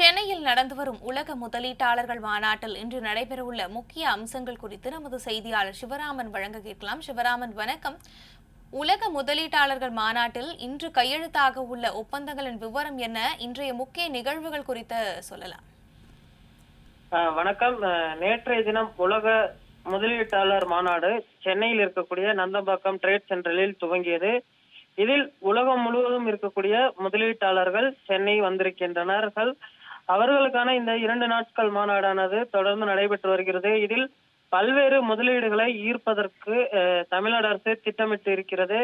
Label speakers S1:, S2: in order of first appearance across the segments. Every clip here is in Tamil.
S1: சென்னையில் நடந்து வரும் உலக முதலீட்டாளர்கள் மாநாட்டில் இன்று நடைபெறவுள்ள முக்கிய அம்சங்கள் குறித்து நமது செய்தியாளர் சிவராமன் வழங்க கேட்கலாம். சிவராமன் வணக்கம். உலக முதலீட்டாளர்கள் மாநாட்டில் இன்று கையெழுத்தாக உள்ள ஒப்பந்தங்களின் விவரம் என்ன? இன்றைய முக்கிய நிகழ்வுகள் குறித்து சொல்லலாம்.
S2: வணக்கம். அஹ் நேற்றைய தினம் உலக முதலீட்டாளர் மாநாடு சென்னையில் இருக்கக்கூடிய நந்தம்பாக்கம் ட்ரேட் சென்டரில் துவங்கியது. இதில் உலகம் முழுவதும் இருக்கக்கூடிய முதலீட்டாளர்கள் சென்னை வந்திருக்கின்றனர்கள். அவர்களுக்கான இந்த இரண்டு நாட்கள் மாநாடானது தொடர்ந்து நடைபெற்று வருகிறது. இதில் பல்வேறு முதலீடுகளை ஈர்ப்பதற்கு அஹ், தமிழ்நாடு அரசு திட்டமிட்டு இருக்கிறது.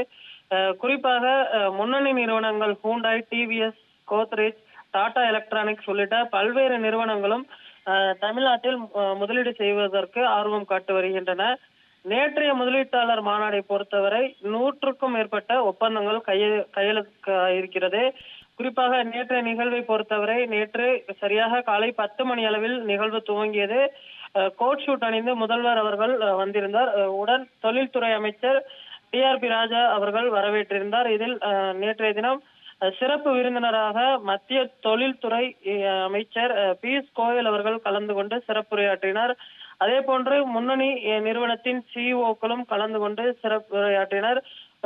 S2: குறிப்பாக அஹ், முன்னணி நிறுவனங்கள் ஹூண்டாய் டிவிஎஸ் கோத்ரேஜ் டாடா எலக்ட்ரானிக்ஸ் உள்ளிட்ட பல்வேறு நிறுவனங்களும் தமிழ்நாட்டில் முதலீடு செய்வதற்கு ஆர்வம் காட்டி வருகின்றன. நேற்றைய முதலீட்டாளர் மாநாடை பொறுத்தவரை நூற்றுக்கும் மேற்பட்ட ஒப்பந்தங்கள் கைய கையெழுக்க இருக்கிறது. குறிப்பாக நேற்றைய நிகழ்வை பொறுத்தவரை நேற்று சரியாக காலை பத்து மணி அளவில் நிகழ்வு துவங்கியது. கோட் ஷூட் அணிந்து முதல்வர் அவர்கள் வந்திருந்தார். உடன் தொழில்துறை அமைச்சர் டி ஆர் பி. ராஜா அவர்கள் வரவேற்றிருந்தார். இதில் நேற்றைய தினம் சிறப்பு விருந்தினராக மத்திய தொழில்துறை அமைச்சர் பியூஷ் கோயல் அவர்கள் கலந்து கொண்டு சிறப்புரையாற்றினார். அதே போன்று முன்னணி நிறுவனத்தின் சிஇஓக்களும் கலந்து கொண்டு சிறப்புரையாற்றினர். அஹ்,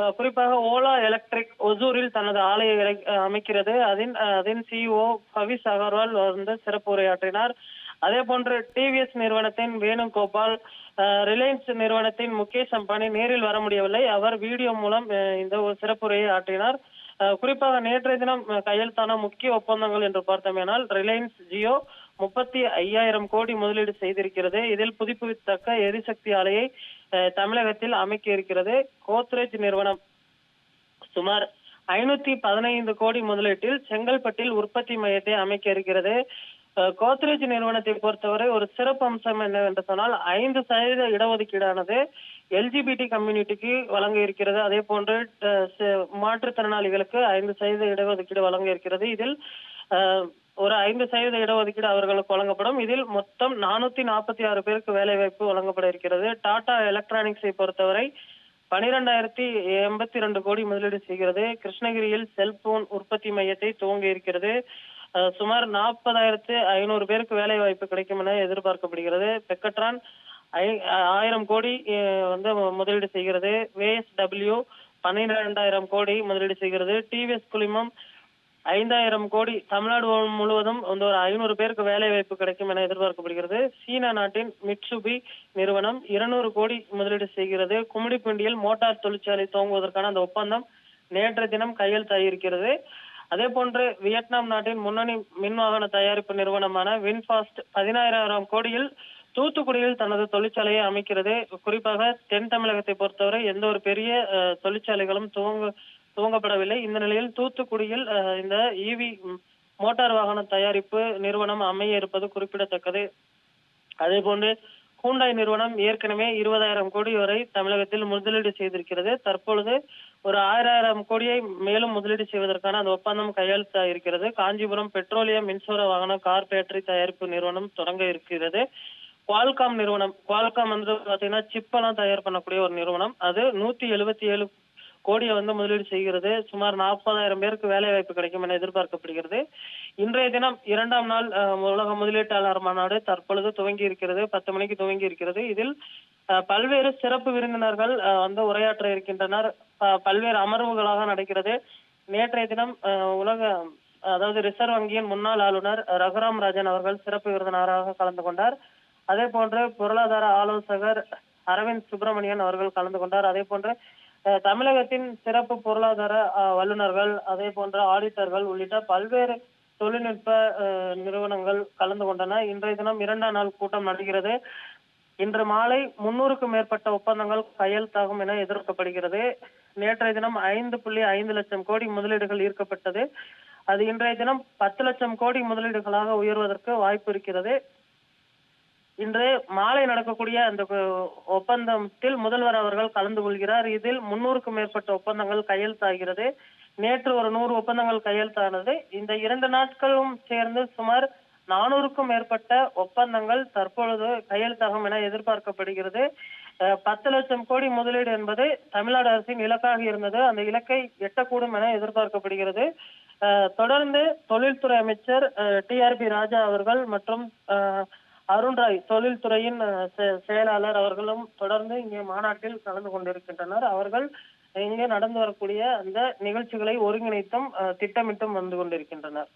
S2: குறிப்பாக ஓலா எலக்ட்ரிக் ஒசூரில் தனது ஆலையை அமைக்கிறது. அதன் அதன் சிஇஓ பவிஸ் அகர்வால் வந்து சிறப்பு உரையாற்றினார். அதே போன்று டிவிஎஸ் நிறுவனத்தின் வேணுகோபால் அஹ், ரிலையன்ஸ் நிறுவனத்தின் முகேஷ் அம்பானி நேரில் வர முடியவில்லை. அவர் வீடியோ மூலம் இந்த சிறப்புரையை ஆற்றினார். குறிப்பாக நேற்றைய தினம் கையெழுத்தான முக்கிய ஒப்பந்தங்கள் என்று பார்த்தோமேனால் ரிலையன்ஸ் ஜியோ முப்பத்தி ஐயாயிரம் கோடி முதலீடு செய்திருக்கிறது. இதில் புதுப்பித்தக்க எரிசக்தி ஆலையை அஹ், தமிழகத்தில் அமைக்க இருக்கிறது. கோத்ரேஜ் நிறுவனம் சுமார் ஐநூத்தி பதினைந்து கோடி முதலீட்டில் செங்கல்பட்டில் உற்பத்தி மையத்தை அமைக்க இருக்கிறது. கோத்ரேஜ் நிறுவனத்தை பொறுத்தவரை ஒரு சிறப்பு அம்சம் என்னவென்று சொன்னால் ஐந்து சதவீத இடஒதுக்கீடானது எல்ஜிபிடி கம்யூனிட்டிக்கு வழங்க இருக்கிறது. அதே போன்று மாற்றுத்திறனாளிகளுக்கு ஐந்து சதவீத இடஒதுக்கீடு வழங்க இருக்கிறது. இதில் அஹ், ஒரு ஐந்து சதவீத இடஒதுக்கீடு அவர்களுக்கு வழங்கப்படும். இதில் மொத்தம் நானூத்தி நாற்பத்தி ஆறு பேருக்கு வேலை வாய்ப்பு வழங்கப்பட இருக்கிறது. டாடா எலக்ட்ரானிக்ஸை பொறுத்தவரை பனிரெண்டாயிரத்தி எண்பத்தி ரெண்டு கோடி முதலீடு செய்கிறது. கிருஷ்ணகிரியில் செல்போன் உற்பத்தி மையத்தை துவங்க இருக்கிறது. சுமார் நாற்பதாயிரத்து ஐநூறு பேருக்கு வேலை வாய்ப்பு கிடைக்கும் என எதிர்பார்க்கப்படுகிறது. பெக்கட்ரான் ஐ- ஆயிரம் கோடி வந்து முதலீடு செய்கிறது. வேஎஸ்டபிள்யூ பன்னிரெண்டாயிரம் கோடி முதலீடு செய்கிறது. டிவிஎஸ் குழுமம் ஐந்தாயிரம் கோடி தமிழ்நாடு முழுவதும் வந்து ஒரு ஐநூறு பேருக்கு வேலை வாய்ப்பு கிடைக்கும் என எதிர்பார்க்கப்படுகிறது. சீனா நாட்டின் மிட்சுபி நிறுவனம் இருநூறு கோடி முதலீடு செய்கிறது. குமிடிப்பிண்டியில் மோட்டார் தொழிற்சாலை துவங்குவதற்கான அந்த ஒப்பந்தம் நேற்றைய தினம் கையெழுத்தாகியிருக்கிறது அதே போன்று வியட்நாம் நாட்டின் முன்னணி மின் வாகன தயாரிப்பு நிறுவனமான வின்ஃபாஸ்ட் பதினாயிரம் கோடியில் தூத்துக்குடியில் தனது தொழிற்சாலையை அமைக்கிறது. குறிப்பாக தென் தமிழகத்தை பொறுத்தவரை எந்த ஒரு பெரிய அஹ், தொழிற்சாலைகளும் துவங்க துவங்கப்படவில்லை. இந்த நிலையில் தூத்துக்குடியில் இந்த இவி மோட்டார் வாகன தயாரிப்பு நிறுவனம் அமைய இருப்பது குறிப்பிடத்தக்கது. அதே போன்று ஹூண்டாய் நிறுவனம் ஏற்கனவே இருபதாயிரம் கோடி வரை தமிழகத்தில் முதலீடு செய்திருக்கிறது. தற்பொழுது ஒரு ஆயிரம் கோடியை மேலும் முதலீடு செய்வதற்கான அந்த ஒப்பந்தம் கையெழுத்தாக இருக்கிறது. காஞ்சிபுரம் பெட்ரோலியம் மின்சார வாகன கார் பேட்டரி தயாரிப்பு நிறுவனம் தொடங்க இருக்கிறது. குவால்காம் நிறுவனம் குவால்காம் வந்து பாத்தீங்கன்னா சிப்பெல்லாம் தயார் பண்ணக்கூடிய ஒரு நிறுவனம். அது நூத்தி எழுபத்தி ஏழு கோடியை வந்து முதலீடு செய்கிறது சுமார் நாற்பதாயிரம் பேருக்கு வேலை வாய்ப்பு கிடைக்கும் என எதிர்பார்க்கப்படுகிறது. இன்றைய தினம் இரண்டாம் நாள் அஹ், உலக முதலீட்டாளர் மாநாடு தற்பொழுது துவங்கி இருக்கிறது. பத்து மணிக்கு துவங்கி இருக்கிறது. இதில் அஹ், பல்வேறு சிறப்பு விருந்தினர்கள் வந்து உரையாற்ற இருக்கின்றனர். பல்வேறு அமர்வுகளாக நடக்கிறது. நேற்றைய தினம் அஹ், உலக அதாவது ரிசர்வ் வங்கியின் முன்னாள் ஆளுநர் ரகுராம் ராஜன் அவர்கள் சிறப்பு விருந்தினராக கலந்து கொண்டார். அதே போன்று பொருளாதார ஆலோசகர் அரவிந்த் சுப்பிரமணியன் அவர்கள் கலந்து கொண்டார். அதே போன்று தமிழகத்தின் சிறப்பு பொருளாதார வல்லுநர்கள் அதே போன்ற ஆடிட்டர்கள் உள்ளிட்ட பல்வேறு தொழில்நுட்ப நிறுவனங்கள் கலந்து கொண்டன. இன்றைய தினம் இரண்டாம் நாள் கூட்டம் நடக்கிறது இன்று மாலை முன்னூறுக்கும் மேற்பட்ட ஒப்பந்தங்கள் கையெழுத்தாகும் என எதிர்பார்க்கப்படுகிறது. நேற்றைய தினம் ஐந்து புள்ளி ஐந்து லட்சம் கோடி முதலீடுகள் ஈர்க்கப்பட்டது. அது இன்றைய தினம் பத்து லட்சம் கோடி முதலீடுகளாக உயர்வதற்கு வாய்ப்பு இருக்கிறது. இன்று மாலை நடக்கக்கூடிய அந்த ஒப்பந்தத்தில் முதல்வர் அவர்கள் கலந்து கொள்கிறார். இதில் முன்னூறுக்கும் மேற்பட்ட ஒப்பந்தங்கள் கையெழுத்தாகிறது. நேற்று ஒரு நூறு ஒப்பந்தங்கள் கையெழுத்தானது. இந்த இரண்டு நாட்களும் சேர்ந்து சுமார் நானூறுக்கும் மேற்பட்ட ஒப்பந்தங்கள் தற்பொழுது கையெழுத்தாகும் என எதிர்பார்க்கப்படுகிறது. அஹ், பத்து லட்சம் கோடி முதலீடு என்பது தமிழ்நாடு அரசின் இலக்காக இருந்தது. அந்த இலக்கை எட்டக்கூடும் என எதிர்பார்க்கப்படுகிறது. அஹ், தொடர்ந்து தொழில்துறை அமைச்சர் டிஆர்பி ராஜா அவர்கள் மற்றும் அருண்ராய் அருண் ராய் தொழில்துறையின் அஹ், செ- செயலாளர் அவர்களும் தொடர்ந்து இங்கே மாநாட்டில் கலந்து கொண்டிருக்கின்றனர். அவர்கள் இங்கே நடந்து வரக்கூடிய அந்த நிகழ்ச்சிகளை ஒருங்கிணைத்தும் அஹ், திட்டமிட்டும் வந்து கொண்டிருக்கின்றனர்.